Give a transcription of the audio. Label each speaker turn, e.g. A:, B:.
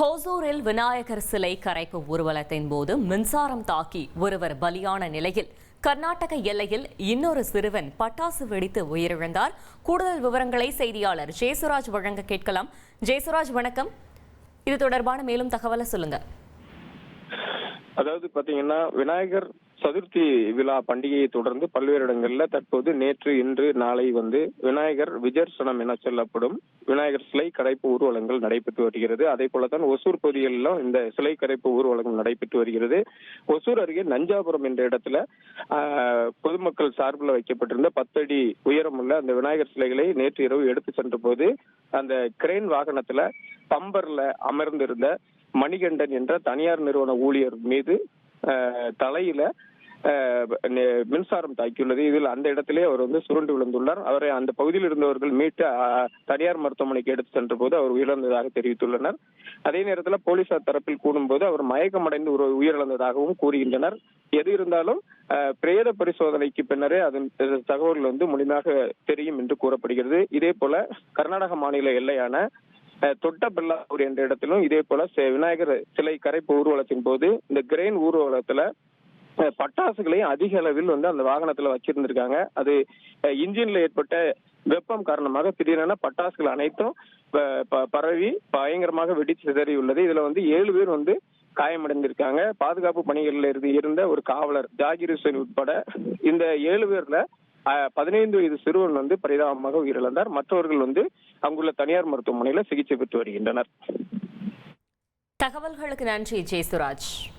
A: ஹோசூரில் விநாயகர் சிலை கரைப்பு ஊர்வலத்தின் போது மின்சாரம் தாக்கி ஒருவர் பலியான நிலையில் கர்நாடக எல்லையில் இன்னொரு சிறுவன் பட்டாசு வெடித்து உயிரிழந்தார். கூடுதல் விவரங்களை செய்தியாளர் ஜெயசுராஜ் வழங்க கேட்கலாம். ஜெயசுராஜ் வணக்கம். இது தொடர்பான மேலும் தகவலை சொல்லுங்க.
B: அதாவது பாத்தீங்கன்னா விநாயகர் சதுர்த்தி விழா பண்டிகையை தொடர்ந்து பல்வேறு இடங்கள்ல தற்போது நேற்று இன்று நாளை வந்து விநாயகர் விஜர்சனம் என சொல்லப்படும் விநாயகர் சிலை கரைப்பு ஊர்வலங்கள் நடைபெற்று வருகிறது. அதே போலதான் ஒசூர் பகுதிகளிலும் இந்த சிலை கரைப்பு ஊர்வலங்கள் நடைபெற்று வருகிறது. ஒசூர் அருகே நஞ்சாபுரம் என்ற இடத்துல பொதுமக்கள் சார்பில் வைக்கப்பட்டிருந்த பத்தடி உயரமுள்ள அந்த விநாயகர் சிலைகளை நேற்று இரவு எடுத்து சென்ற போது அந்த கிரேன் வாகனத்துல பம்பர்ல அமர்ந்திருந்த மணிகண்டன் என்ற தனியார் நிறுவன ஊழியர் மீது தலையில மின்சாரம் தாக்கியுள்ளது. இதில் அந்த இடத்திலே அவர் வந்து சுருண்டு விழுந்துள்ளார். அவரை அந்த பகுதியில் இருந்தவர்கள் மீட்டு தனியார் மருத்துவமனைக்கு எடுத்து சென்ற போது அவர் உயிரிழந்ததாக தெரிவித்துள்ளனர். அதே நேரத்தில் போலீசார் தரப்பில் கூடும்போது அவர் மயக்கமடைந்து ஒரு உயிரிழந்ததாகவும் கூறுகின்றனர். எது இருந்தாலும் பிரேத பரிசோதனைக்கு பின்னரே அதன் தகவல்கள் வந்து முழுமையாக தெரியும் என்று கூறப்படுகிறது. இதே போல கர்நாடக மாநில எல்லையான தொட்டபெல்லாவூர் என்ற இடத்திலும் இதே போல விநாயகர் சிலை கரைப்பு ஊர்வலத்தின் போது இந்த கிரெயின் ஊர்வலத்துல பட்டாசுகளையும் அதிக அளவில் வந்து அந்த வாகனத்துல வச்சிருந்திருக்காங்க. அது இன்ஜின்ல ஏற்பட்ட வெப்பம் காரணமாக திடீரென பட்டாசுகள் அனைத்தும் ப- ப- பரவி பயங்கரமாக வெடிச்சு சிதறியுள்ளது. இதுல வந்து ஏழு பேர் வந்து காயமடைந்திருக்காங்க. பாதுகாப்பு பணிகளில் இருந்து இருந்த ஒரு காவலர் ஜாகிர் ஹுசேன் உட்பட இந்த ஏழு பேர்ல பதினைந்து வயது சிறுவன் வந்து பரிதாபமாக உயிரிழந்தார். மற்றவர்கள் வந்து அங்குள்ள தனியார் மருத்துவமனையில சிகிச்சை பெற்று வருகின்றனர்.
A: தகவல்களுக்கு நன்றி ஜெயசுராஜ்.